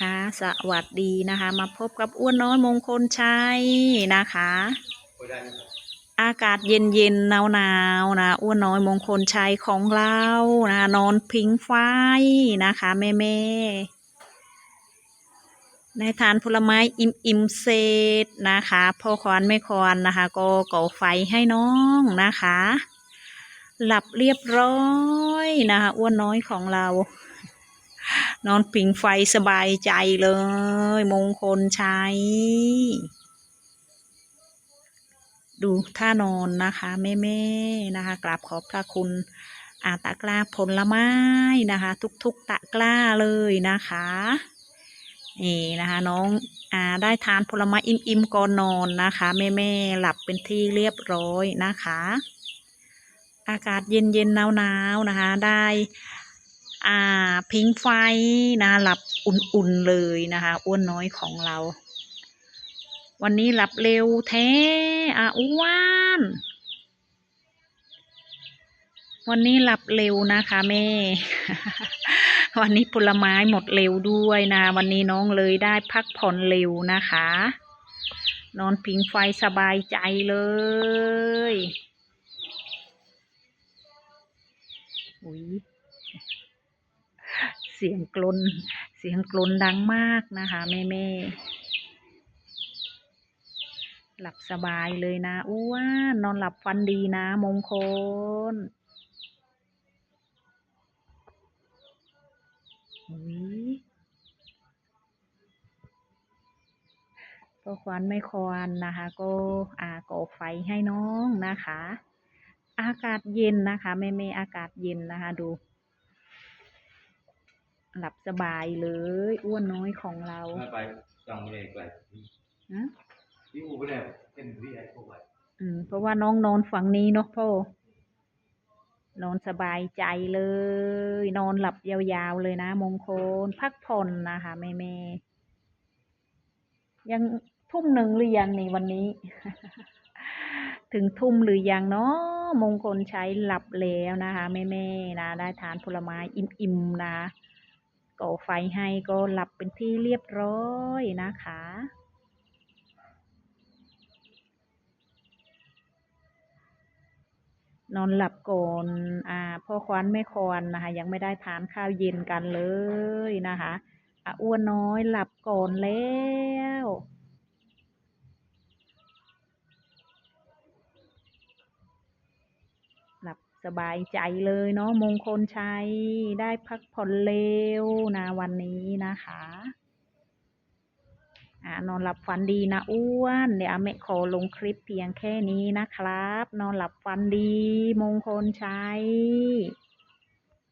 คะ สวัสดีนะคะ มาพบกับอ้วนน้อยมงคลชัยนะคะ อากาศเย็นเย็นหนาวหนาวๆนะอ้วนน้อยมงคลชัยของเรานะนอนพิงไฟนะคะแม่แม่ได้ทานผลไม้อิ่มอิ่มๆเศษนะคะพ่อควานไม่ควานนะคะ ก็ก่อไฟให้น้องนะคะ หลับเรียบร้อยนะคะ อ้วนน้อยของเรา นอนผิงไฟสบายใจเลย มงคลชัยดูท่านอนนะคะแม่ๆนะคะกราบขอบพระคุณอาตะกร้าผลไม้นะคะ ทุกๆตะกร้าเลยนะคะนี่นะคะน้องอาได้ทานผลไม้อิ่มๆก่อนนอนนะคะแม่ๆหลับเป็นที่เรียบร้อยนะคะ อากาศเย็นๆหนาวๆนะคะ ได้ อ่า พิงไฟนะหลับอุ่นๆเลยนะคะอ้วนน้อยของเรา วันนี้หลับเร็วแท้อะอ้วนวันนี้หลับเร็วนะคะแม่ วันนี้ผลไม้หมดเร็วด้วยนะ วันนี้น้องเลยได้พักผ่อนเร็วนะคะ นอนพิงไฟสบายใจเลยอุ้ย เสียงกลน เสียงกลนดังมากนะคะแม่แม่หลับสบายเลยนะอ้วนนอนหลับฟันดีนะมงคลก็ควันไม่ควันนะคะ ก็อาก่อไฟให้น้องนะคะ อากาศเย็นนะคะแม่แม่อากาศเย็นนะคะดู หลับสบายเลย อ้วนน้อยของเราไม่ไปจังเลยไปนะที่อูไปแล้วเป็นวิทยาพวกไว้อืมเพราะว่าน้องนอนฝั่งนี้เนาะพ่อนอนสบายใจเลย นอนหลับยาวๆเลยนะ มงคล พักผ่อนนะคะแม่แม่ๆยังทุ่มหนึ่งหรือยังในวันนี้ ถึงทุ่มหรือยังเนาะมงคลใช้หลับแล้วนะคะแม่แม่ๆนะ ได้ทานผลไม้อิ่มๆนะ ก่อไฟให้ก็หลับเป็นที่เรียบร้อยนะคะ นอนหลับก่อนอ่าพ่อควานแม่ควานนะคะ ยังไม่ได้ทานข้าวเย็นกันเลยนะคะอ้วนน้อยหลับก่อนแล้ว หลับ สบายใจเลยเนาะมงคลชัยได้พักผ่อนเร็วนะวันนี้นะคะอนอนหลับฝันดีนะอ้วนเดี๋ยวอาเมะขอลงคลิปเพียงแค่นี้นะครับ นอนหลับฝันดี มงคลชัย